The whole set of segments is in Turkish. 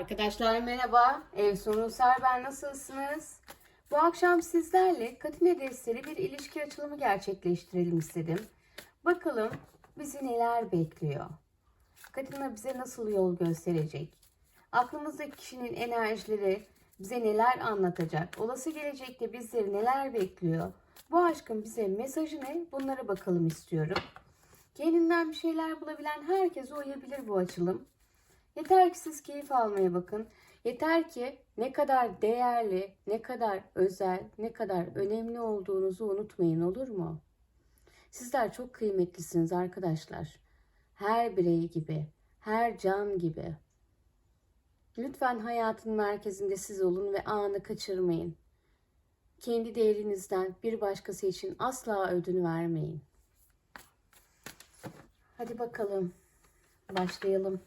Arkadaşlar merhaba. Ev sonu ben nasılsınız? Bu akşam sizlerle Katine Desteli bir ilişki açılımı gerçekleştirelim istedim. Bakalım bizi neler bekliyor? Katina bize nasıl yol gösterecek? Aklımızdaki kişinin enerjileri bize neler anlatacak? Olası gelecekte bizleri neler bekliyor? Bu aşkın bize mesajı ne? Bunlara bakalım istiyorum. Kendinden bir şeyler bulabilen herkese uyabilir bu açılım. Yeter ki siz keyif almaya bakın. Yeter ki ne kadar değerli, ne kadar özel, ne kadar önemli olduğunuzu unutmayın olur mu? Sizler çok kıymetlisiniz arkadaşlar. Her birey gibi, her can gibi. Lütfen hayatın merkezinde siz olun ve anı kaçırmayın. Kendi değerinizden bir başkası için asla ödün vermeyin. Hadi bakalım. Başlayalım.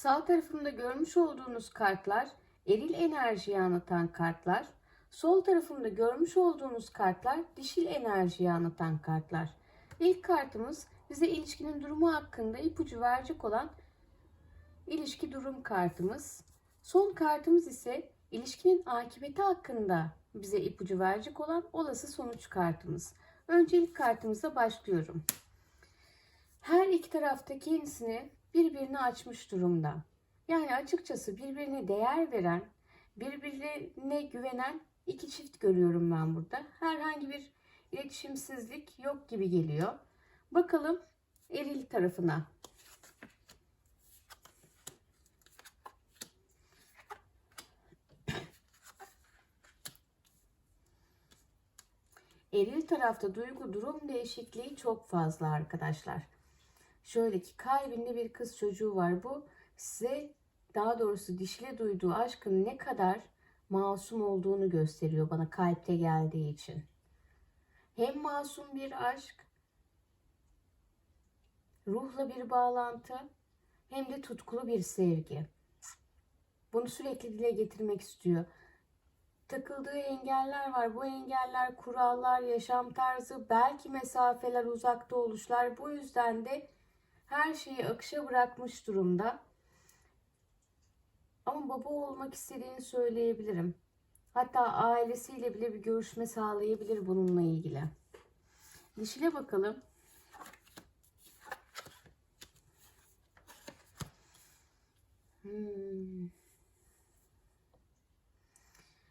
Sağ tarafımda görmüş olduğunuz kartlar eril enerjiyi anlatan kartlar. Sol tarafımda görmüş olduğunuz kartlar dişil enerjiyi anlatan kartlar. İlk kartımız bize ilişkinin durumu hakkında ipucu verecek olan ilişki durum kartımız. Son kartımız ise ilişkinin akıbeti hakkında bize ipucu verecek olan olası sonuç kartımız. Önce ilk kartımıza başlıyorum. Her iki tarafta kendisini birbirini açmış durumda. Yani açıkçası birbirine değer veren, birbirine güvenen iki çift görüyorum ben burada. Herhangi bir iletişimsizlik yok gibi geliyor. Bakalım eril tarafına. Eril tarafta duygu durum değişikliği çok fazla arkadaşlar. Şöyle ki kalbinde bir kız çocuğu var. Bu size daha doğrusu dişile duyduğu aşkın ne kadar masum olduğunu gösteriyor bana kalpte geldiği için. Hem masum bir aşk, ruhla bir bağlantı hem de tutkulu bir sevgi. Bunu sürekli dile getirmek istiyor. Takıldığı engeller var. Bu engeller kurallar, yaşam tarzı, belki mesafeler, uzakta oluşlar. Bu yüzden de her şeyi akışa bırakmış durumda. Ama baba olmak istediğini söyleyebilirim. Hatta ailesiyle bile bir görüşme sağlayabilir bununla ilgili. Dişile bakalım. Hmm.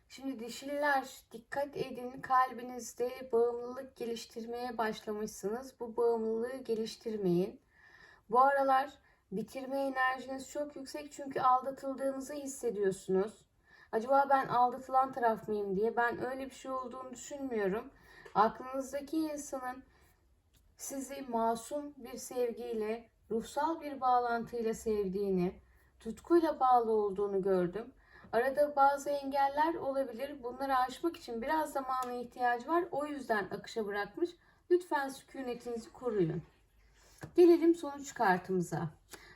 Şimdi dişiller dikkat edin kalbinizde bağımlılık geliştirmeye başlamışsınız. Bu bağımlılığı geliştirmeyin. Bu aralar bitirme enerjiniz çok yüksek çünkü aldatıldığınızı hissediyorsunuz. Acaba ben aldatılan taraf mıyım diye ben öyle bir şey olduğunu düşünmüyorum. Aklınızdaki insanın sizi masum bir sevgiyle, ruhsal bir bağlantıyla sevdiğini, tutkuyla bağlı olduğunu gördüm. Arada bazı engeller olabilir. Bunları aşmak için biraz zamana ihtiyacı var. O yüzden akışa bırakmış. Lütfen sükunetinizi koruyun. Gelelim sonuç kartımıza.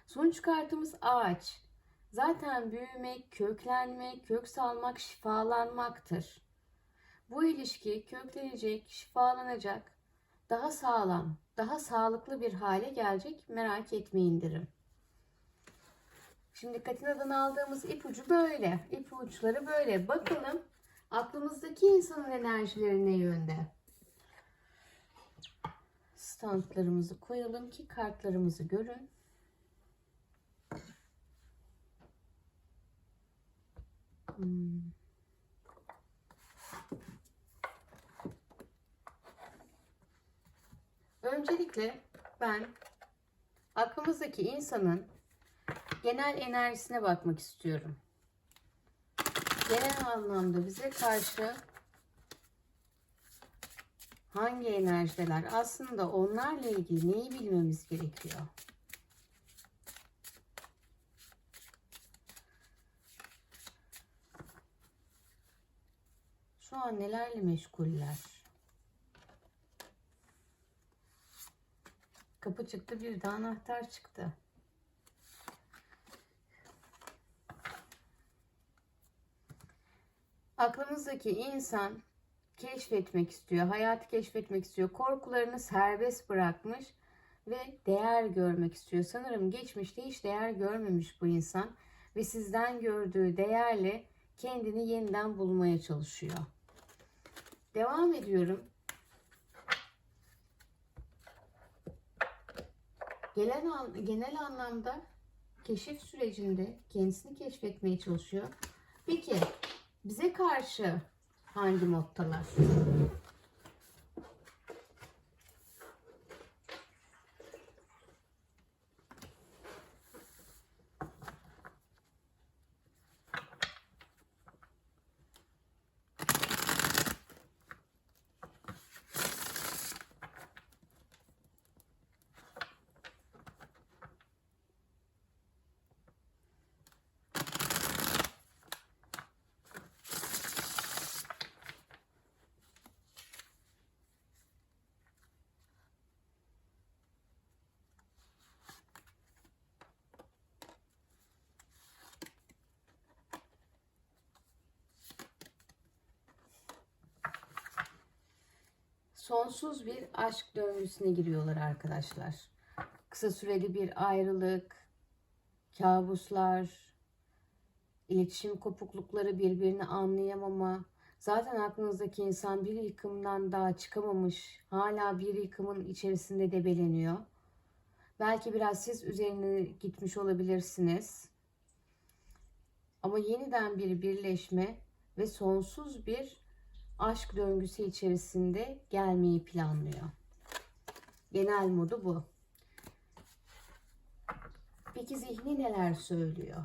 Sonuç kartımız ağaç. Zaten büyümek, köklenmek, kök salmak, şifalanmaktır. Bu ilişki köklenecek, şifalanacak, daha sağlam, daha sağlıklı bir hale gelecek merak etmeyin derim. Şimdi Katina'dan aldığımız ipucu böyle. İpuçları böyle. Bakalım aklımızdaki insanın enerjileri ne yönde? Standlarımızı koyalım ki kartlarımızı görün. Hmm. Öncelikle ben aklımızdaki insanın genel enerjisine bakmak istiyorum. Genel anlamda bize karşı hangi enerjideler? Aslında onlarla ilgili neyi bilmemiz gerekiyor? Şu an nelerle meşguller? Kapı çıktı bir de anahtar çıktı. Aklımızdaki insan keşfetmek istiyor, hayatı keşfetmek istiyor. Korkularını serbest bırakmış ve değer görmek istiyor. Sanırım geçmişte hiç değer görmemiş bu insan ve sizden gördüğü değerle kendini yeniden bulmaya çalışıyor. Devam ediyorum. Genel, an- genel anlamda keşif sürecinde kendisini keşfetmeye çalışıyor. Peki bize karşı hangi moddalar? Sonsuz bir aşk döngüsüne giriyorlar arkadaşlar. Kısa süreli bir ayrılık, kabuslar, iletişim kopuklukları, birbirini anlayamama. Zaten aklınızdaki insan bir yıkımdan daha çıkamamış, hala bir yıkımın içerisinde debeleniyor. Belki biraz siz üzerine gitmiş olabilirsiniz. Ama yeniden bir birleşme ve sonsuz bir aşk döngüsü içerisinde gelmeyi planlıyor. Genel modu bu. Peki zihni neler söylüyor?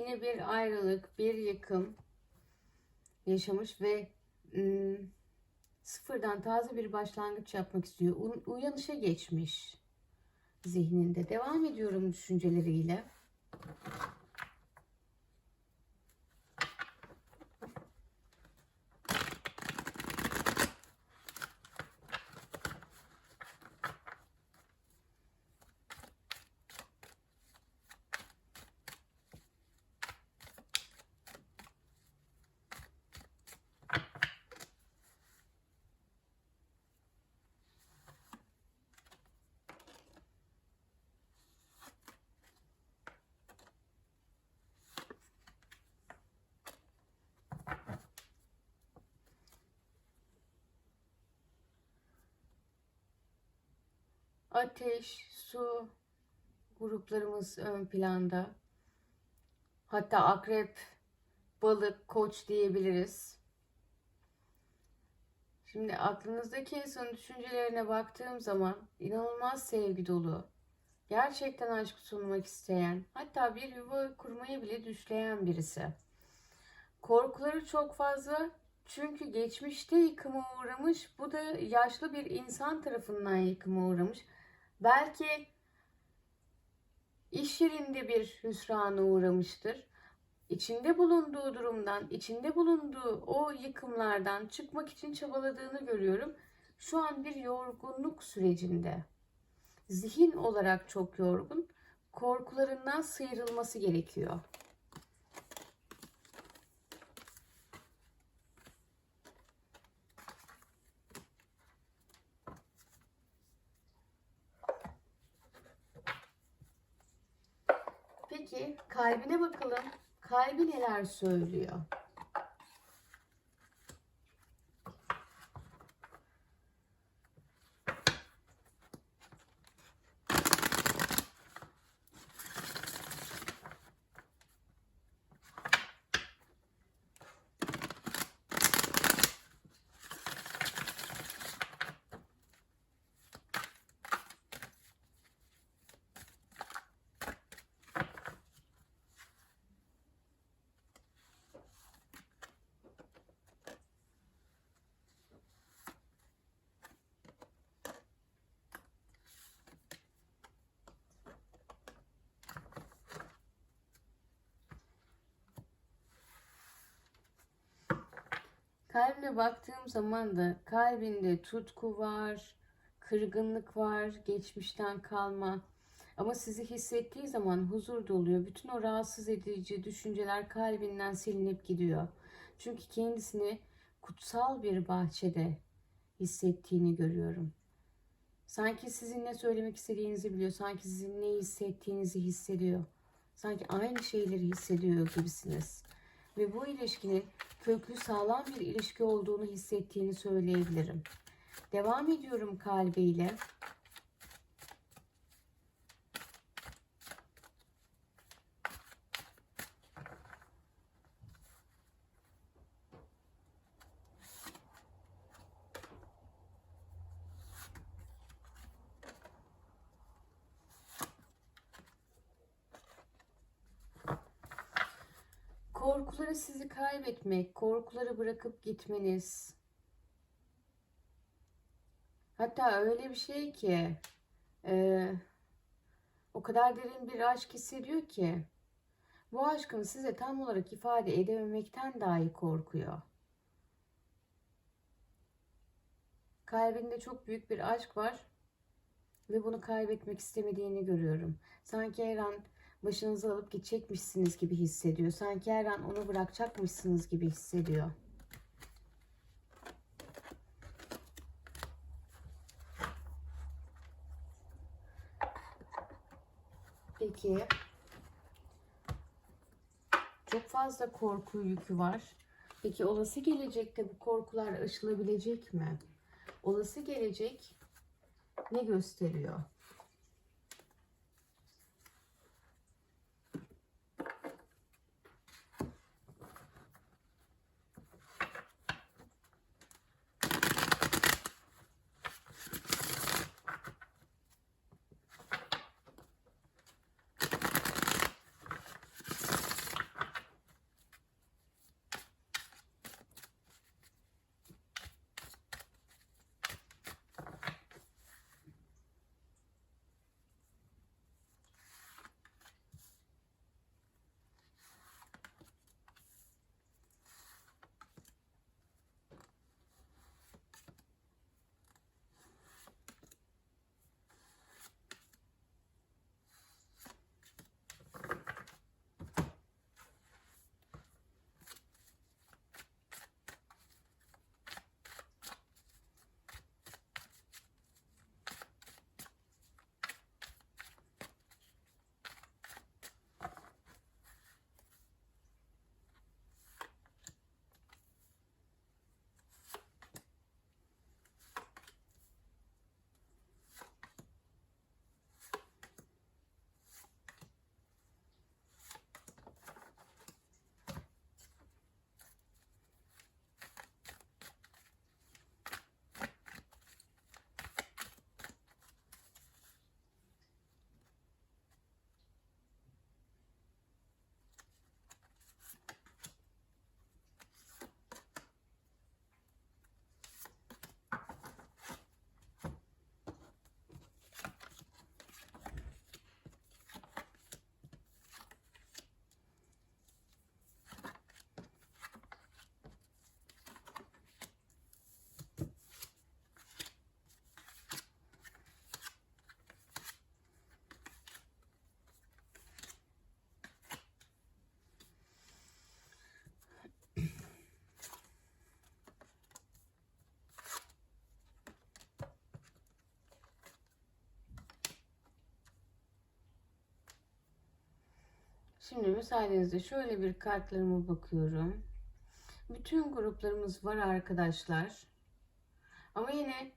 Yine bir ayrılık, bir yıkım yaşamış ve ım, sıfırdan taze bir başlangıç yapmak istiyor. Uyanışa geçmiş zihninde. Devam ediyorum düşünceleriyle. Ateş, su gruplarımız ön planda. Hatta akrep, balık, koç diyebiliriz. Şimdi aklınızdaki insanın düşüncelerine baktığım zaman inanılmaz sevgi dolu, gerçekten aşk sunmak isteyen, hatta bir yuva kurmayı bile düşleyen birisi. Korkuları çok fazla çünkü geçmişte yıkıma uğramış, bu da yaşlı bir insan tarafından yıkıma uğramış. Belki iş yerinde bir hüsrana uğramıştır. içinde bulunduğu durumdan, içinde bulunduğu o yıkımlardan çıkmak için çabaladığını görüyorum. Şu an bir yorgunluk sürecinde. Zihin olarak çok yorgun. Korkularından sıyrılması gerekiyor. Peki kalbine bakalım. Kalbi neler söylüyor? Kalbine baktığım zaman da kalbinde tutku var, kırgınlık var, geçmişten kalma. Ama sizi hissettiği zaman huzur doluyor. Bütün o rahatsız edici düşünceler kalbinden silinip gidiyor. Çünkü kendisini kutsal bir bahçede hissettiğini görüyorum. Sanki sizin ne söylemek istediğinizi biliyor. Sanki sizin ne hissettiğinizi hissediyor. Sanki aynı şeyleri hissediyor gibisiniz. Ve bu ilişkinin köklü sağlam bir ilişki olduğunu hissettiğini söyleyebilirim. Devam ediyorum kalbiyle. Korkuları sizi kaybetmek, korkuları bırakıp gitmeniz. Hatta öyle bir şey ki e, o kadar derin bir aşk hissediyor ki bu aşkın size tam olarak ifade edememekten dahi korkuyor. Kalbinde çok büyük bir aşk var ve bunu kaybetmek istemediğini görüyorum. Sanki her an başınızı alıp gidecekmişsiniz gibi hissediyor. Sanki her an onu bırakacakmışsınız gibi hissediyor. Peki. Çok fazla korku yükü var. Peki olası gelecekte bu korkular aşılabilecek mi? Olası gelecek ne gösteriyor? Şimdi müsaadenizle şöyle bir kartlarıma bakıyorum. Bütün gruplarımız var arkadaşlar. Ama yine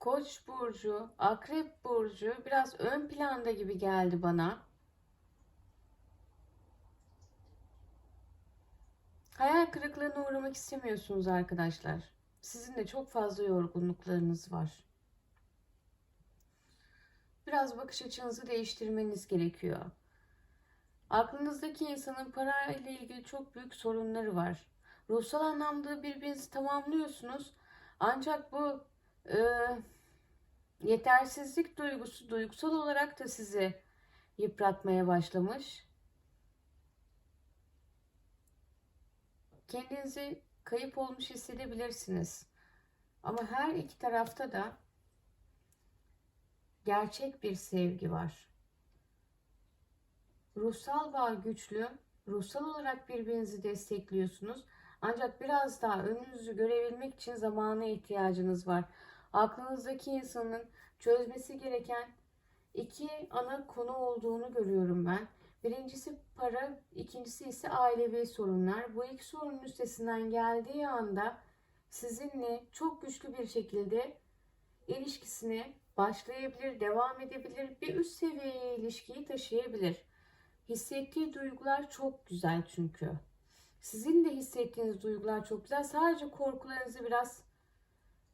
Koç burcu, Akrep burcu biraz ön planda gibi geldi bana. Hayal kırıklığına uğramak istemiyorsunuz arkadaşlar. Sizin de çok fazla yorgunluklarınız var. Biraz bakış açınızı değiştirmeniz gerekiyor. Aklınızdaki insanın parayla ilgili çok büyük sorunları var. Ruhsal anlamda birbirinizi tamamlıyorsunuz. Ancak bu e, yetersizlik duygusu duygusal olarak da sizi yıpratmaya başlamış. Kendinizi kayıp olmuş hissedebilirsiniz. Ama her iki tarafta da gerçek bir sevgi var. Ruhsal bağ güçlü, ruhsal olarak birbirinizi destekliyorsunuz. Ancak biraz daha önünüzü görebilmek için zamana ihtiyacınız var. Aklınızdaki insanın çözmesi gereken iki ana konu olduğunu görüyorum ben. Birincisi para, ikincisi ise ailevi sorunlar. Bu iki sorunun üstesinden geldiği anda sizinle çok güçlü bir şekilde ilişkisini başlayabilir, devam edebilir, bir üst seviyeye ilişkiyi taşıyabilir. Hissettiği duygular çok güzel çünkü. Sizin de hissettiğiniz duygular çok güzel. Sadece korkularınızı biraz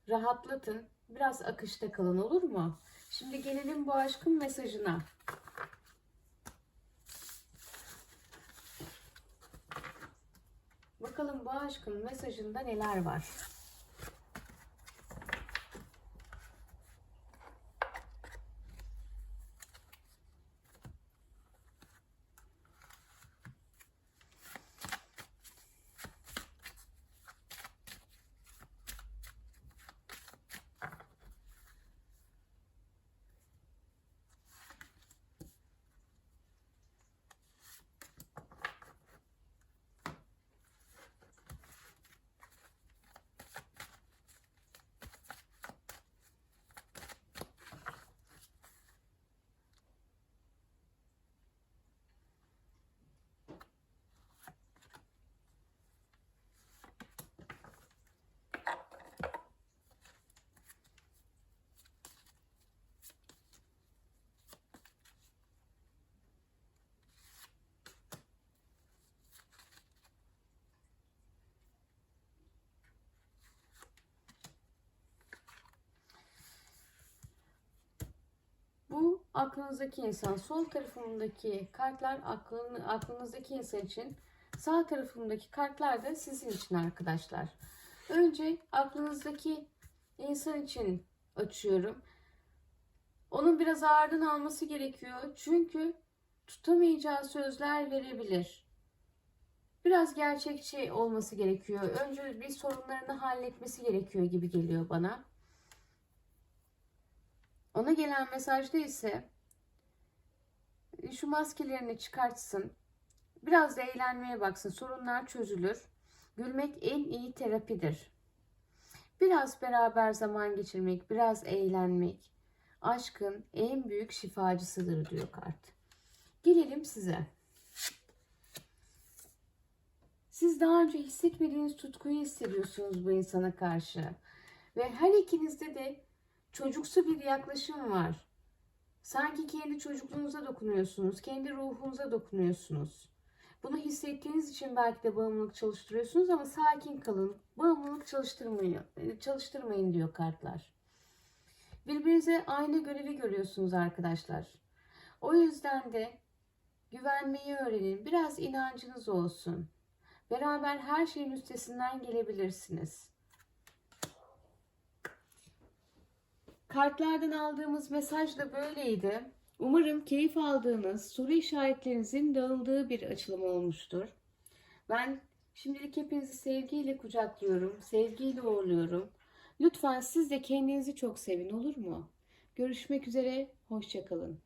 rahatlatın. Biraz akışta kalın olur mu? Şimdi gelelim bu aşkın mesajına. Bakalım bu aşkın mesajında neler var? Bu aklınızdaki insan. Sol tarafımdaki kartlar aklın, aklınızdaki insan için. Sağ tarafımdaki kartlar da sizin için arkadaşlar. Önce aklınızdaki insan için açıyorum. Onun biraz ağırdan alması gerekiyor. Çünkü tutamayacağı sözler verebilir. Biraz gerçekçi olması gerekiyor. Önce bir sorunlarını halletmesi gerekiyor gibi geliyor bana. Ona gelen mesajda ise şu maskelerini çıkartsın. Biraz da eğlenmeye baksın. Sorunlar çözülür. Gülmek en iyi terapidir. Biraz beraber zaman geçirmek, biraz eğlenmek aşkın en büyük şifacısıdır diyor kart. Gelelim size. Siz daha önce hissetmediğiniz tutkuyu hissediyorsunuz bu insana karşı. Ve her ikinizde de çocuksu bir yaklaşım var. Sanki kendi çocukluğunuza dokunuyorsunuz, kendi ruhunuza dokunuyorsunuz. Bunu hissettiğiniz için belki de bağımlılık çalıştırıyorsunuz ama sakin kalın. Bağımlılık çalıştırmayın, çalıştırmayın diyor kartlar. Birbirinize aynı görevi görüyorsunuz arkadaşlar. O yüzden de güvenmeyi öğrenin. Biraz inancınız olsun. Beraber her şeyin üstesinden gelebilirsiniz. Kartlardan aldığımız mesaj da böyleydi. Umarım keyif aldığınız, soru işaretlerinizin dağıldığı bir açılım olmuştur. Ben şimdilik hepinizi sevgiyle kucaklıyorum, sevgiyle uğurluyorum. Lütfen siz de kendinizi çok sevin olur mu? Görüşmek üzere, hoşçakalın.